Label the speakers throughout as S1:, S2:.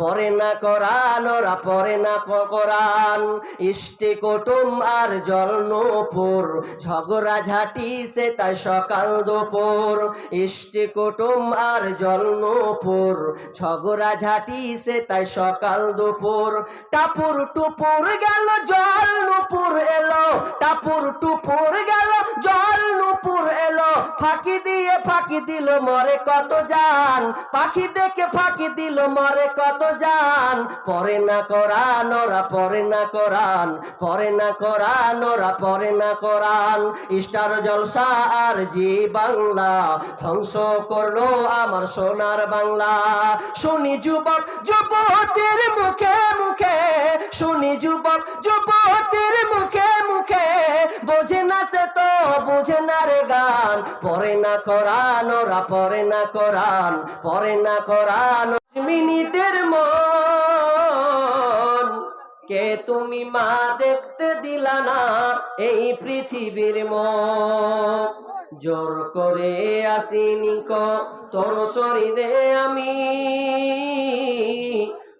S1: পরে না কোরআন, ওরা পরে না কোরআন। ইষ্টি কুটুম আর জল নূপুর ঝগড়া ঝাঁটি সে তাই সকাল দুপুর। ইষ্টি কুটুম আর জল নূপুর ঝগড়া ঝাঁটি সে তাই সকাল দুপুর। টাপুর টুপুর গেল জল নূপুর এলো। টাপুর টুপুর গেল জল নূপুর এলো। ফাঁকি দিয়ে ফাঁকি দিল, মরে কত জান পাখি দেখে ফাঁকি দিল, মরে কত জান? পরে না কোরআন, ওরা পরে না কোরআন। পরে না কোরআন, ওরা পরে না কোরআন। স্টার জলসা আর জি বাংলা, ধ্বংস করল আমার সোনার বাংলা। শুনি যুবক, যুবতীর মুখে মুখে, শুনি যুবক, যুবতীর মুখে মুখে। বোঝে না সে তো, বুঝে না রে গান। পরে না কোরআন, ওরা পরে না কোরআন। পরে না কোরআন মিনিটের মন। কে তুমি মা দেখতে দিলা না এই পৃথিবীর মন? জোর করে আসিনি ক, তোর শরীরে আমি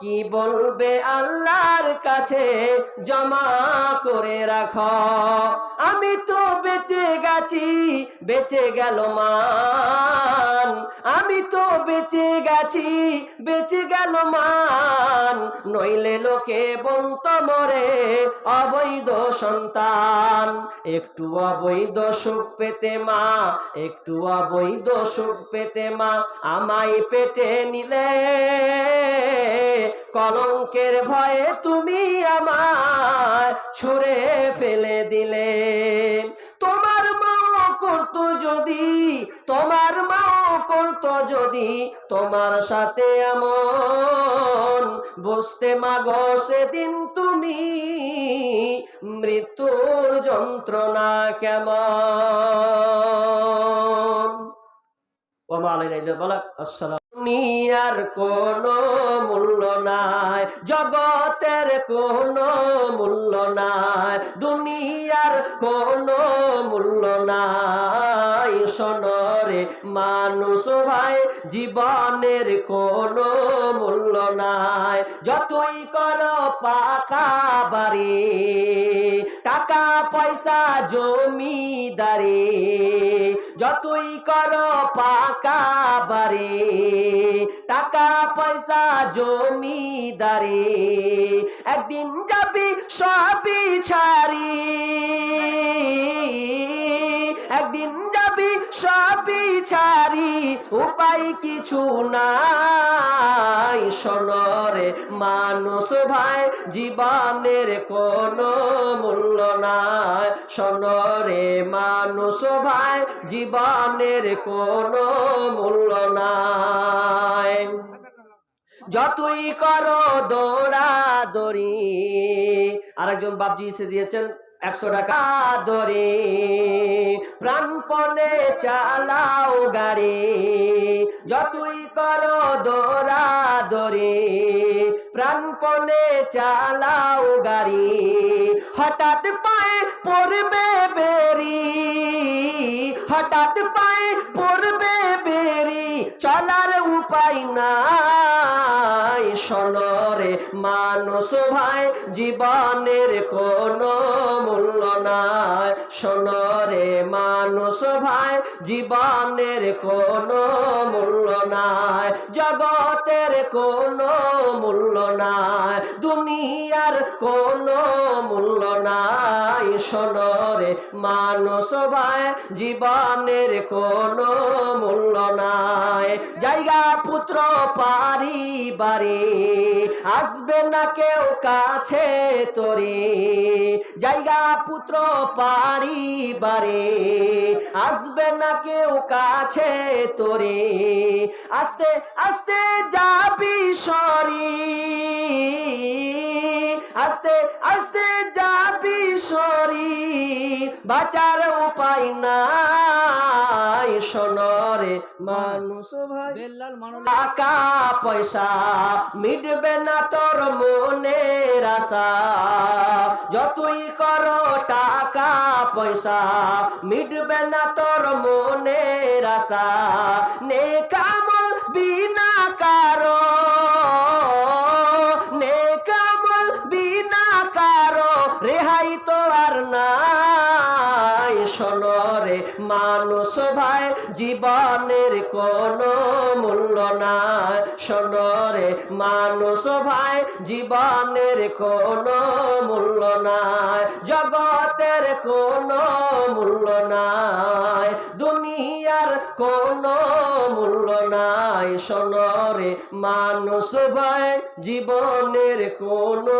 S1: কি বলবে আল্লাহর কাছে? জমা করে রাখ। আমি তো বেঁচে গেছি, বেঁচে গেল মান। আমি তো বেঁচে গেছি, বেঁচে গেল মান। নইলে লোকে বন্ত মরে অবৈধ সন্তান। একটু অবৈধ সুখ পেতে মা, একটু অবৈধ সুখ পেতে মা। আমায় পেটে নিলে কলঙ্কের ভয়ে তুমি আমার ছুঁড়ে ফেলে দিলে। তোমার মাও করতো যদি, তোমার মাও করতো যদি, তোমার সাথে এমন বসতে মাগো সেদিন তুমি মৃত্যুর যন্ত্রণা কেমন? ওমা আলাইনা দুনিয়ার কোনো মূল্য নাই। জগতের কোনো মূল্য নাই। দুনিয়ার কোনো মূল্য নাই। সনরে মানুষ ভাই, জীবনের কোনো মূল্য নাই। যতই কর পাকা বাড়ি, টাকা, পয়সা, জমিদারি, যতই কর পাকা বাড়ি টাকা পয়সা জমিদারি একদিন যাবি সবই ছাড়ি। উপায় কিছু নাই। সনরে মানুষ ভাই, জীবনের কোনো মূল্য নাই। সনরে মানুষ ভাই, জীবনের কোনো মূল্য নাই। যতই করো দৌড়া দড়ি আরেকজন বাপজি এসে দিয়েছেন একশো টাকা। দরে প্রাণপণে চালাও গাড়ি। যতই করো দৌড়া দরে, প্রাণপণে চালাও গাড়ি। হঠাৎ পায়ে পড়বে বেরি, হঠাৎ পায়ে পড়বে বেরি। চলার উপায় নাই। সনরে মানুষ ভাই, জীবনের কোনো মূল্য নাই। সনরে মানুষ ভাই, জীবনের কোনো মূল্য নাই। জগতের কোনো মূল্য নাই। দুনিয়ার কোনো মূল্য নাই। সনরে মানুষ ভাই, জীবনের কোনো মূল্য নাই। জায়গা পুত্র পারিবারে। আসবে না কেউ কাছে তোরে। জায়গা পুত্র পারিবারে। আসবে না কেউ কাছে তোরে। আস্তে আস্তে যাবি সরি বাঁচার উপায় নাই। শোনরে মানুষ ভাই। টাকা পয়সা মিটবে না তোর মনের আশা। যতই করো টাকা পয়সা মিটবে না তোর মনের আশা। নে কামল বিনা কারও মানুষ ভাই, জীবনের কোনো মূল্য নাই। শোনরে মানুষ ভাই, জীবনের কোনো মূল্য নাই। জগতের কোনো মূল্য নাই। দুনিয়ার কোনো মূল্য নাই শোনরে মানুষ ভাই, জীবনের কোনো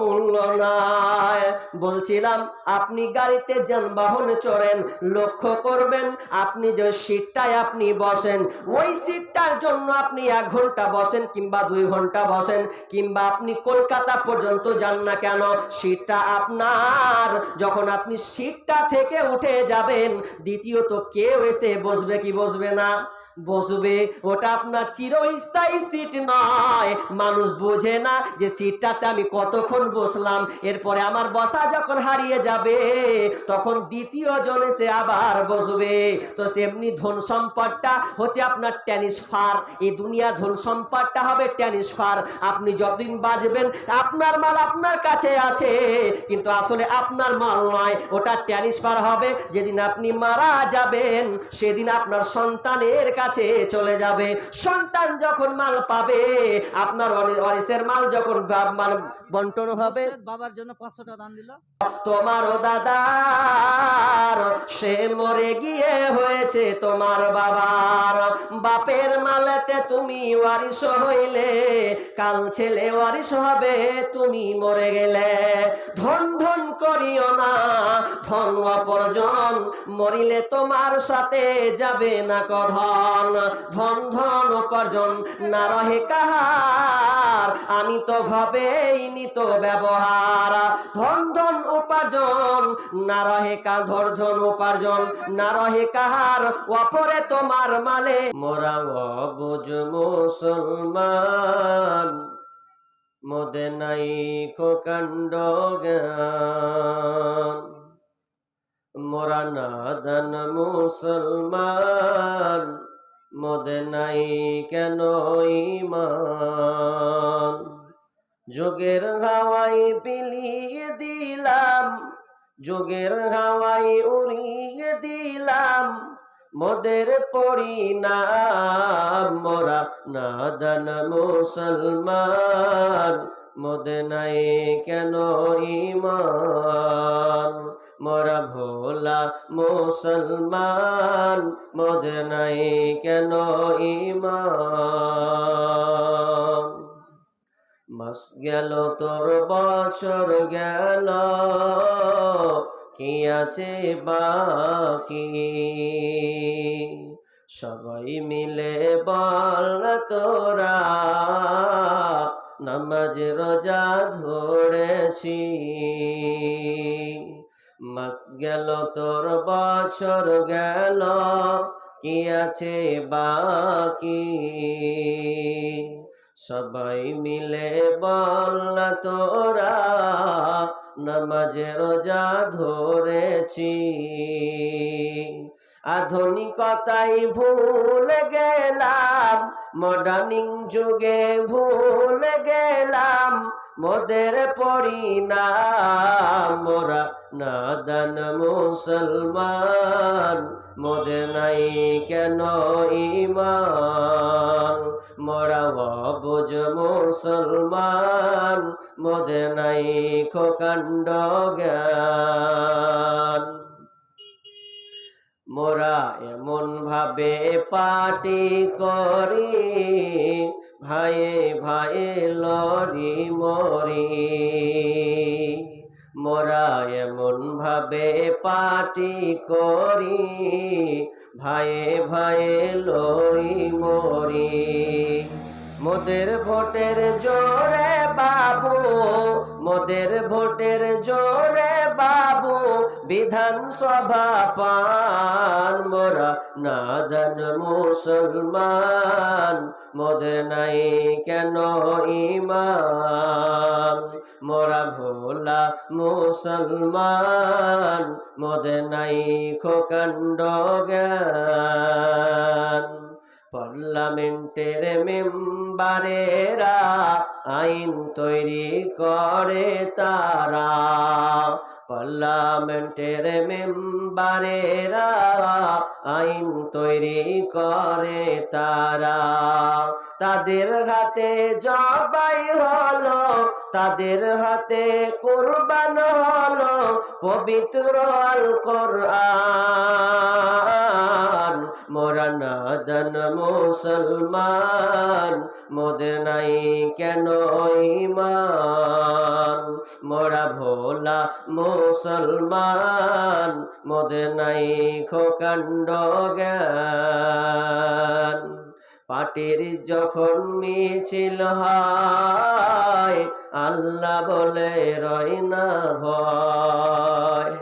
S1: মূল্য নাই। বলছিলাম, আপনি গাড়িতে যানবাহনে চড়েন, লক্ষ্য করবেন আপনি যে সিটটায় আপনি বসেন, ওই সিটটার জন্য আপনি এক ঘণ্টা বসেন কিংবা দুই ঘণ্টা বসেন, কিংবা আপনি কলকাতা পর্যন্ত যান না কেন, সিটটা আপনার। যখন আপনি সিটটা থেকে উঠে যাবেন, দ্বিতীয়ত কেউ এসে বসবে কি বসবে না? বসবে। ওটা আপনার চিরস্থায়ী সিট নয়। মানুষ বোঝে না যে সিটটাতে আমি কতক্ষণ বসলাম। এরপরে আমার বসা যখন হারিয়ে যাবে, তখন দ্বিতীয় জন এসে আবার বসবে। তো সেমনি ধন সম্পদটা হচ্ছে আপনার টেনিস ফার এই দুনিয়া ধন সম্পদটা হবে টেনিস ফার আপনি যতদিন বাজবেন আপনার মাল আপনার কাছে আছে। কিন্তু আসলে আপনার মাল নয়, ওটা টেনিস ফার হবে। যেদিন আপনি মারা যাবেন, সেদিন আপনার সন্তানের কাছে চলে যাবে। সন্তান যখন মাল পাবে আপনার ওয়ারিসের মাল যখন মাল বন্টন হবে।
S2: বাবার জন্য পাঁচশো টাকা দান দিল।
S1: তোমার দাদার সে মরে গিয়ে হয়েছে তোমার বাবার। বাপের মালেতে তুমি ওয়ারিশ হইলে কাল ছেলে ওয়ারিশ হবে তুমি মরে গেলে। ধন ধন করিও না ধন অপরজন মরিলে তোমার সাথে যাবে না কধন ধন ধন ধন উপার্জন না রহে কাহার। আমি তো ভাবেই নিত ব্যবহার। ধন ধন উপার্জন না রহে কা ধন উপার্জন না রহে কাহার। অপরে তোমার মালে মোরা অবুজ মুসলমান। মোদে নাই কাণ্ড জ্ঞান। মোরা নাদান মুসলমান। মোদে নাই কেন ইমান যোগের হাওয়াই বিলিয়ে দিলাম, যোগের হাওয়াই উড়িয়ে দিলাম। মোদের পরিণাম, মোরা নাদান মুসলমান। মোদে নাই কেন ইমান মোরা ভোলা মুসলমান মোদে নাই কেন ইমান মাস গেল তোর বছর গেল, কি আছে বাকি? সবাই মিলে বল তোরা, নামাজ রোজা ধরেছি। মাস গেল, তোর বছর গেল, কি আছে বাকি? সবাই মিলে বল তোরা, নামাজে, রোজা ধরেছি। আধুনিকতাই ভুলে গেলাম মডার্নিং যুগে ভুলে গেলাম, মোদের পরিণাম। মোরা নাদান মুসলমান, মোদের নাই কেন ইমান মোরা অবুজ মুসলমান, মোদের নাই খোকাণ্ড জ্ঞান। মোরা এমন ভাবে পাটি করি, ভাইয়ে ভাইয়ে লরি মরি। মোরা এমন ভাবে পাটি করি, ভাইয়ে ভাইয়ে লরি মরি। মোদের ভোটের জোরে বাবু, মোদের ভোটের জোরে বাবু বিধান সভা পান মোরা নাদান মুসলমান, মোদের নাই কেন ইমান? মোরা ভোলা মুসলমান, মোদের নাই খোকাণ্ড জ্ঞান। পার্লামেন্টের মেম্বারেরা আইন তৈরি করে তারা। পার্লামেন্টের মেম্বারেরা আইন তৈরি করে তারা। তাদের হাতে জবাই হলো, তাদের হাতে কোরবান হলো, পবিত্র আল কোরআন মোরা নাদন মুসলমান মোদের নাই কেন ইমান মোরা ভোলা মুসলমান মোদের নাই খোকাণ্ড জ্ঞান। পাটির যখন মিছিল হয়, আল্লাহ বলে রই না ভয়।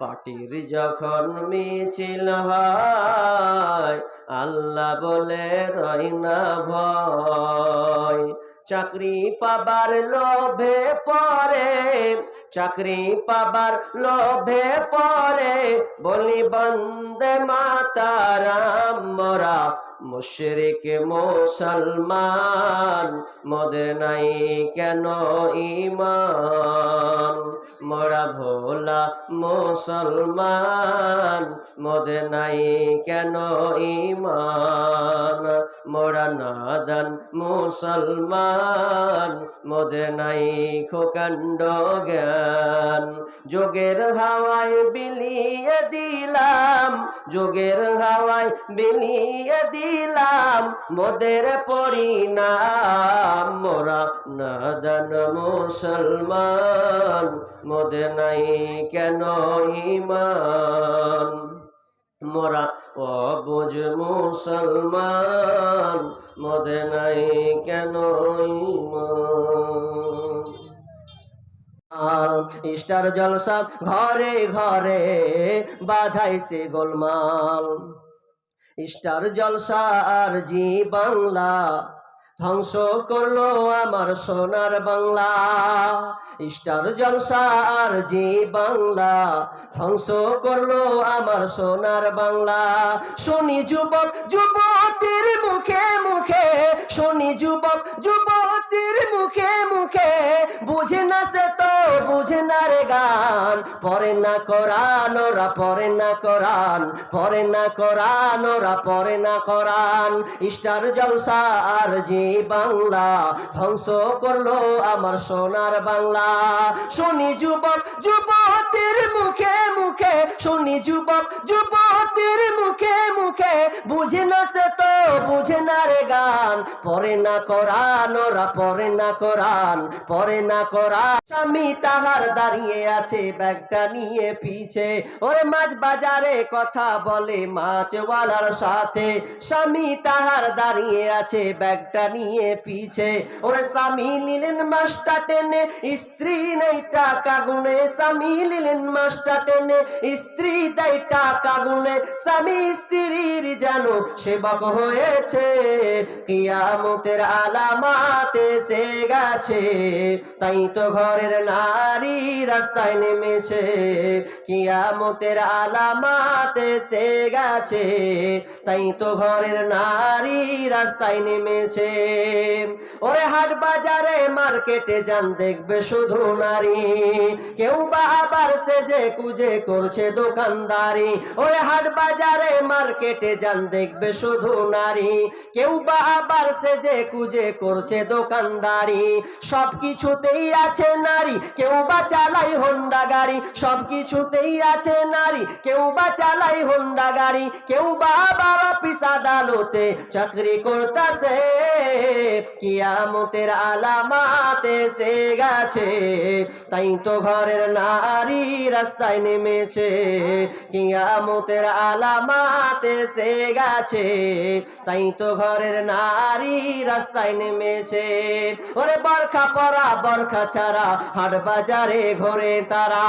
S1: পাটির যখন মিছিল হয় আল্লাহ বলে রই না ভয়। চাকরি পাবার লোভে পরে চাকরি পাবার লোভে পরে বলি, বন্দে মাতারাম, মোরা মুশরিক মুসলমান। মোদের নাই কেন ইমান মোরা ভোলা মুসলমান। মোদের নাই কেন ইমান মোরা নাদান মুসলমান। মোদের নাই খোকাণ্ড জ্ঞান। যোগের হাওয়ায় বিলিয়ে দিলাম, যোগের হাওয়ায় বিলিয়ে দিলাম, মোদের পরিণাম, মোরা নাদান মুসলমান মোদের নাই কেন ইমান মোরা অবুজ মুসলমান মোদের নাই কেন ইমান স্টার জলসা ঘরে ঘরে বাধাইছে গোলমাল। স্টার জলসা আর জি বাংলা ধ্বংস করল আমার সোনার বাংলা। স্টার জলসা আর জি বাংলা। ধ্বংস করল আমার সোনার বাংলা। শুনি যুবক যুবতীর মুখে মুখে, শুনি যুবক যুবতীর মুখে মুখে। বুঝে না সে তো, বুঝে না রে গান। পরে না কোরআন, ওরা পরে না করান পরে না কোরআন, ওরা পরে না করান স্টার জলসা আর জি বাংলা ধ্বংস করল আমার সোনার বাংলা। শুনি যুবক, যুবতীর মুখে মুখে, শুনি যুবক, যুবতীর মুখে মুখে, বুঝে না সে তো বুঝে না রে গান। পরে না কোরআন, ওরা পরে না কোরআন, পরে না কোরআন। স্বামী তাহার দাঁড়িয়ে আছে, ব্যাগটা নিয়ে পিছে। ওরে মাছ বাজারে কথা বলে মাছওয়ালার সাথে। স্বামী তাহার দাঁড়িয়ে আছে, ব্যাগটা নিয়ে পিছে। ওরে স্বামী নিলেন মাছটা টেনে, স্ত্রী নেই টাকা গুনে। স্বামী নিলেন মাছটা টেনে, স্ত্রী দেয় টাকা গুনে। স্বামী স্ত্রীর যেন সেবক হয়েছে, কিয়ামতের আলামাত এসে গেছে। তাই তো ঘরের নারী রাস্তায় নেমেছে, কিয়ামতের আলামাত এসে গেছে। তাই তো ঘরের নারী রাস্তায় নেমেছে। ওরে হাট বাজারে মার্কেটে যান, দেখবে শুধু নারী। কেউ বা আবার সেজে কুজে করছে দোকানদারি। ওরে হাট বাজারে মার্কেটে যান, দেখবে শুধু নারী কেউ বা আবার সেজে কুজে করছে দোকানদারি। সব কিছুতেই আছে নারী, কেউ বা চালাই হোন্ডা গাড়ি। সব কিছুতেই আছে নারী, কেউ বা চালাই হোন্ডা গাড়ি। কেউ বা আবার অফিস আদালতে চাকরি করতেছে। কিয়ামতের আলামাত এসে গেছে। তাই তো ঘরের নারী রাস্তায় নেমেছে। কিয়ামতের আলামাত সে গেছে। তাই তো ঘরের নারী রাস্তায় নেমেছে। ওরে বরখা পরা, বরখা ছাড়া হাট বাজারে ঘোরে তারা।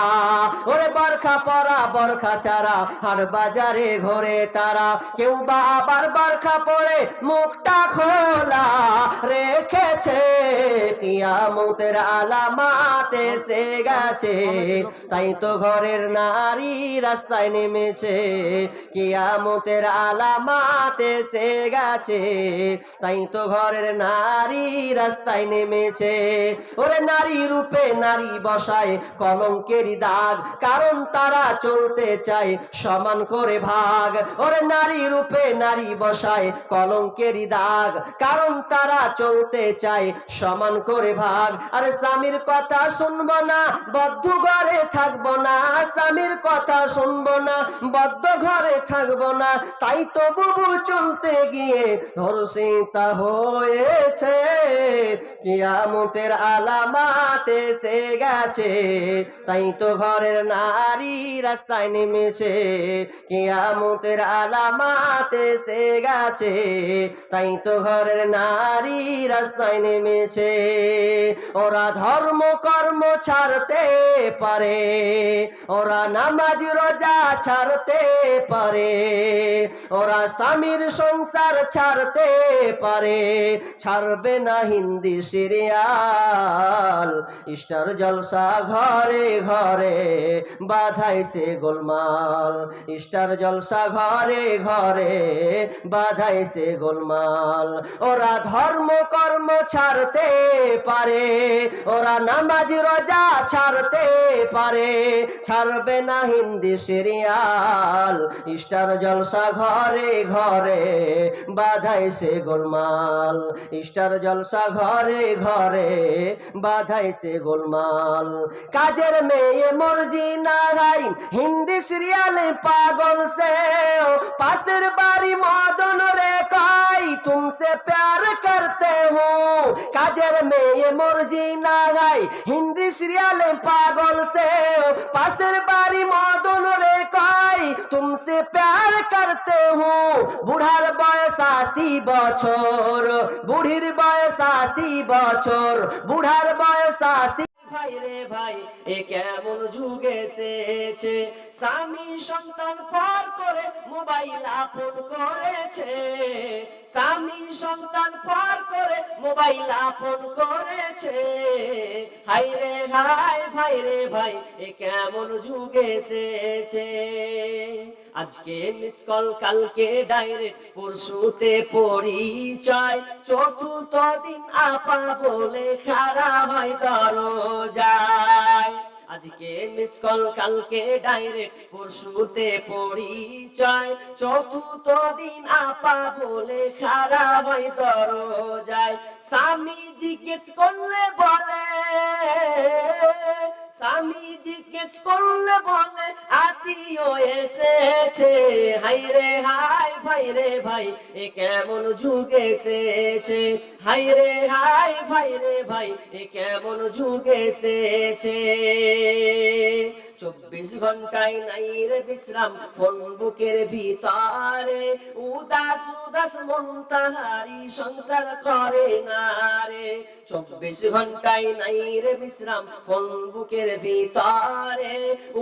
S1: ওরে বরখা পরা, বরখা ছাড়া হাট বাজারে ঘোরে তারা। কেউ বা আবার বরখা পরে মুখটা খোলা রেখেছে। কিয়ামতের আলামাত সে গেছে। তাই তো ঘরের নারী রাস্তায় নেমেছে। কিয়ামতের আলামাত গেছে। তাই তো ঘরের নারী রাস্তায় নেমেছে। ওরে নারী রূপে নারী বসায় কলঙ্কেরই দাগ, কারণ তারা চলতে চায় সমান করে ভাগ। ওরে নারী রূপে নারী বসায় কলঙ্কেরই দাগ, কারণ তারা চলতে চায় সমান করে ভাগ। আরে স্বামীর কথা শুনব না, বদ্ধ ঘরে থাকব না। স্বামীর কথা শুনব না, বদ্ধ ঘরে থাকব না। তাই তো বুবু চলতে গিয়ে ধর্ষিতা হয়েছে। কিয়ামতের আলামাত এসে গেছে। তাই তো ঘরের নারী রাস্তায় নেমেছে। কিয়ামতের আলামাত এসে গেছে। তাই তো ঘরের নারী রাস্তায় নেমেছে। ওরা ধর্ম কর্ম ছাড়তে পারে। ওরা নামাজ রোজা ছাড়তে পারে। ওরা স্বামীর সংসার ছাড়তে পারে, ছাড়বে না হিন্দি সিরিয়াল। স্টার জলসা ঘরে ঘরে বাধাইছে গোলমাল। স্টার জলসা ঘরে ঘরে বাধাইছে গোলমাল। ওরা ধর্ম কর্ম ছাড়তে পারে, ওরা নামাজ রোজা ছাড়তে পারে, ছাড়বে না হিন্দি সিরিয়াল। স্টার জলসা ঘরে ঘরে বাধাইছে গোলমাল। স্টার জলসা ঘরে ঘরে বাধাইছে গোলমাল। কাজের মেয়ে মর্জি না গাই হিন্দি সিরিয়ালে পাগল সে পাশের বাড়ি মদন রে কাই, তুমসে প্যার করতে হো। কাজের মেয়ে মর্জি না গাই হিন্দি সিরিয়ালে পাগল সে পাশের বাড়ি মদন রে কাই, তুমসে প্যার করতে হো। বুড়ার বয়স আশি বছর, বুড়ির বয়স আশি বছর, বুড়ার বয়স আশি ভাই রে ভাই, এ কেমন এসেছে? স্বামী সন্তান করে মোবাইল আপন করেছে। স্বামী সন্তান পার করে মোবাইল আপন করেছে। হাই রে হাই, ভাই রে ভাই, এ কেমন যুগ এসেছে? আজকে মিস কল কালকে ডাইরেক্ট পরশুতে পরিচয়। চতুর্থ দিন আপা বলে খারা হয় দরজায়। আজকে মিস কল কালকে ডাইরেক্ট পরশুতে পরিচয়। চতুর্থ দিন আপা বলে খারা হয় দরজায়। স্বামী জিজ্ঞেস করলে বলে স্বামী জিজ্ঞেস করলে বলে আত্মীয় এসেছে। হাই রে হাই, ভাই রে ভাই, এ কেমন যুগ এসেছে? হাই রে হাই, ভাই রে ভাই, এ কেমন যুগ এসেছে? চব্বিশ ঘন্টায় নাই রে বিশ্রাম, ফোন বুকের ভিতরে। উদাস উদাস মন তাহারি সংসার করে না রে। চব্বিশ ঘন্টায় নাই রে বিশ্রাম, ফোন বুকের ভিতরে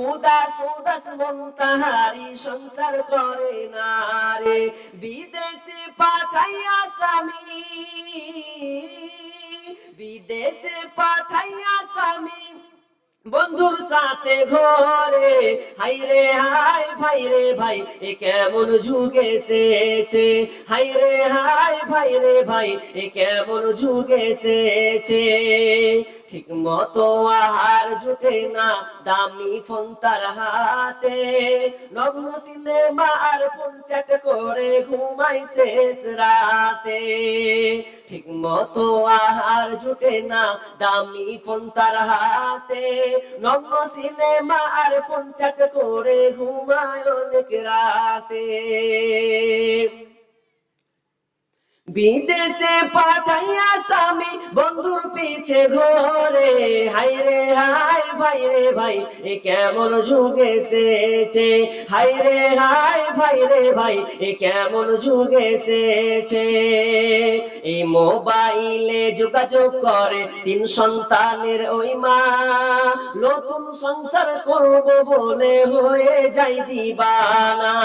S1: উদাস উদাস মন তাহারি সংসার করে না রে। বিদেশে পাঠাইয়া স্বামী, বিদেশে পাঠাইয়া স্বামী বন্ধুর সাথে ঘরে। হাই রে, হাই, ভাই রে, ভাই, এ কেমন যুগ এসেছে? হাই রে, হাই, ভাই রে, ভাই, এ কেমন যুগ এসেছে? ঠিক মতো আহার জুটে না দামি ফোন তার হাতে। নগ্ন সিনেমা আর ফোন চ্যাট করে ঘুমাই শেষ রাতে। ঠিক মতো আহার জুটে না দামি ফোন তার হাতে। নগ্ন সিনেমা আর ফোন চ্যাট করে ঘুমায় অনেক রাতে। বিদেশে পাঠাইয়া স্বামী, বন্ধুর পিছে ঘরে। হাই রে হাই ভাই রে ভাই, এ কেমন যুগ এসেছে। হাই রে হাই ভাই রে ভাই, এ কেমন যুগ এসেছে। এই মোবাইলে যোগাযোগ করে তিন সন্তানের ওই মা। নতুন সংসার করব বলে হয়ে যাই দিবানা।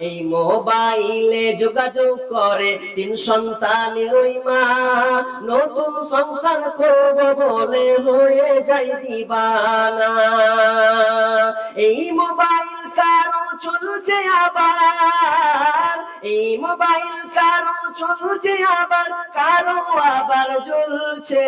S1: এই মোবাইলে যোগাযোগ করে তিন সন্তানের ওই মা। নতুন সংসার করব বলে হয়ে যাই দিবানা। এই মোবাইল কারও চলছে আবার। এই মোবাইল কারও চলছে আবার, কারও আবার জ্বলছে।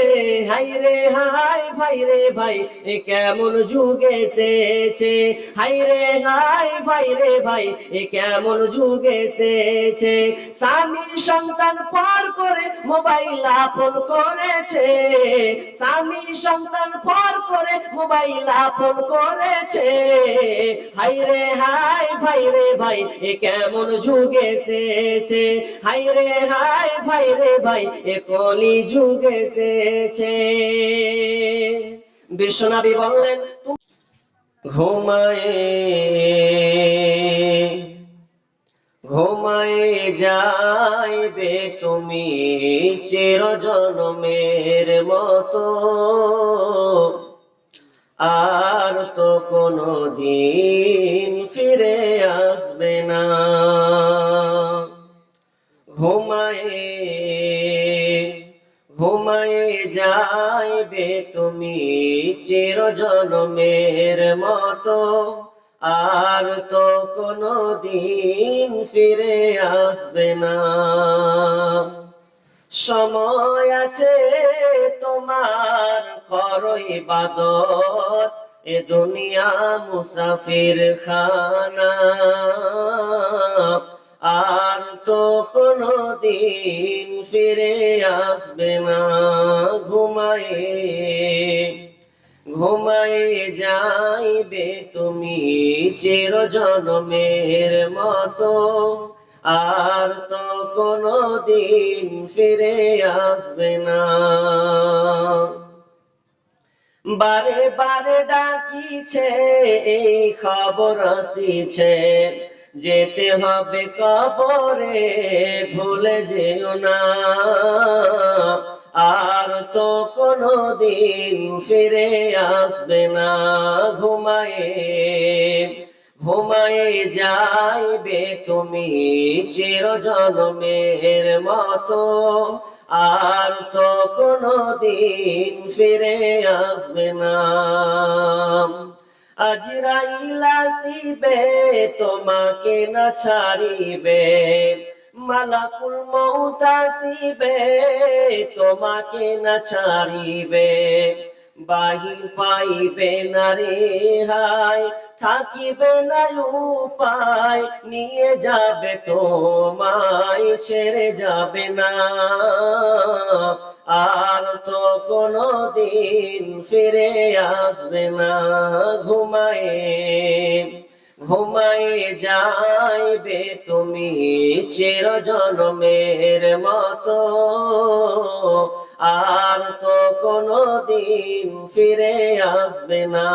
S1: হাই রে, হাই, ভাই রে, ভাই, এ কেমন যুগ এসেছে? হাই রে, হাই, ভাই রে, ভাই, এ কেমন যুগ এসেছে? স্বামী সন্তান পর করে মোবাইল আপন করেছে। স্বামী সন্তান পর করে মোবাইল আপন করেছে। হাই রে, হাই, ভাই রে, ভাই, এ কেমন যুগ এসেছে। হাই রে, হাই, ভাই রে, ভাই, এ কলি যুগ এসেছে। বিশ্বনাবী বললেন ঘুমায়ে ঘুমায়ে যাইবে তুমি চির মতো। আর তো কোনো দিন ফিরে আসবে না। ঘুমায়ে যাইবে তুমি চির জন্মের মতো। আর তো কোনো দিন ফিরে আসবে না। সময় আছে তোমার করো ইবাদত এ দুনিয়া মুসাফির খানা আর তো কোনো দিন ফিরে আসবে না। ঘুমায়ে ঘুমায়ে যাইবে তুমি চির জন্মের মতো। আর তো কোনো দিন ফিরে আসবে না। বারে বারে ডাকিছে, এই খবর আসিছে। যেতে হবে কবরে, ভুলে যেও না। আর তো কোনো দিন ফিরে আসবে না। ঘুমায়ে ঘুমায়ে যাইবে তুমি চির জন্মের মতো। আর তো কোনো দিন ফিরে আসবে না। আজরাইল আসিবে তোমাকে না ছাড়িবে। মালাকুল মৌত আসিবে তোমাকে না ছাড়িবে। বাহির পাইবে না রে হাই থাকিবে না উপায়, নিয়ে যাবে তোমায় ছেড়ে যাবে না। আর তো কোনো দিন ফিরে আসবে না, ঘুমায়ে ঘুমায়ে যাইবে তুমি চির জন্মের মতো। আর তো কোনো দিন ফিরে আসবে না।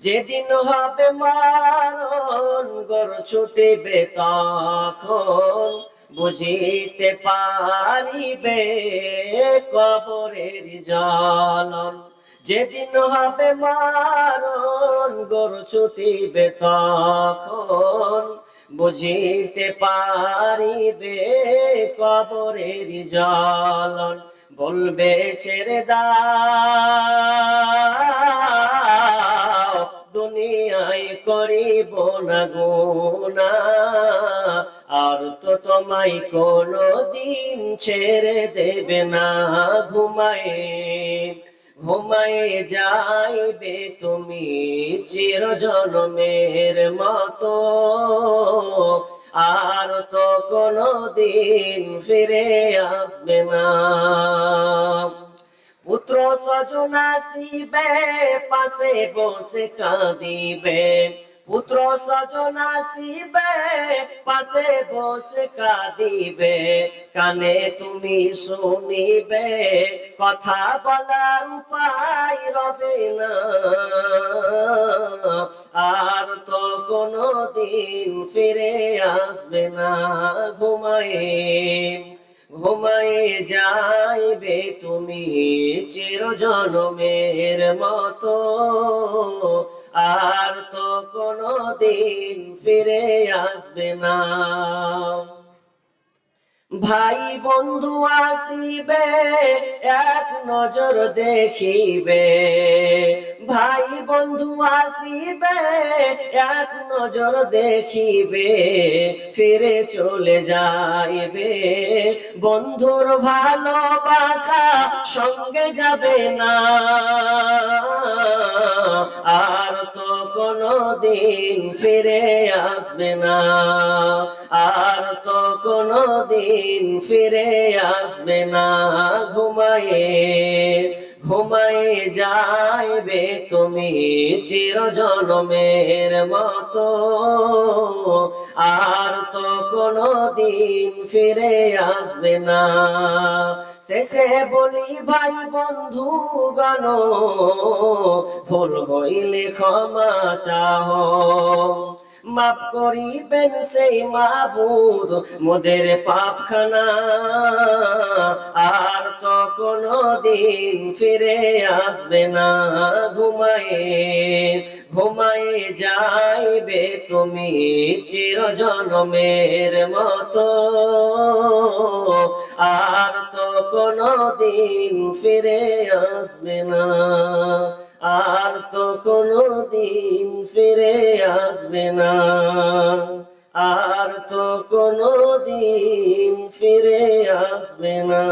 S1: যেদিন হবে মারণ, গর ছুটিবে তখন বুঝিতে পারিবে কবরের জ্বালন। যেদিন হবে মারণ, গরু ছুটিবে তখন বুঝিতে পারিবে কবরের জ্বালন, বলবে ছেড়ে দাও, দুনিয়ায় করিব না গুনা আর তো তোমায় কোনো দিন ছেড়ে দেবে না, ঘুমায়ে ঘুমায়ে যাইবে তুমি চির জনমের মতো। আর তো কোনো দিন ফিরে আসবে না। পুত্র স্বজন আসিবে পাশে বসে কাঁদিবে। পুত্র স্বজন আসিবে, পাশে বসে কাঁদিবে। কানে তুমি শুনিবে, কথা বলার উপায় রবে না। আর তো কোনো দিন ফিরে আসবে না ঘুমায়ে। ঘুমায়ে যাইবে তুমি চির জনমের মতো। আর তো কোনো দিন ফিরে আসবে না। ভাই বন্ধু আসিবে, এক নজর দেখিবে। ভাই বন্ধু আসিবে, এক নজর দেখিবে, ফিরে চলে যাইবে। বন্ধুর ভালোবাসা সঙ্গে যাবে না। আর তো কোনো দিন ফিরে আসবে না। আর তো কোনো দিন ফিরে আসবে না, ঘুমায়ে ঘুমায়ে যাইবে তুমি চির জনমের মতো। আর তো কোনো দিন ফিরে আসবে না। শেষে বলি, ভাই বন্ধু গান ভুল হইলে ক্ষমা চাহ মাফ করিবেন সেই মাবুদ, মোদের পাপখানা। আর তো কোনো দিন ফিরে আসবে না, ঘুমায়ে ঘুমায়ে যাইবে তুমি চির জনমের মতো। আর তো কোনো দিন ফিরে আসবে না। আর তো কোনো দিন ফিরে আসবে না। আর তো কোনো দিন ফিরে আসবে না।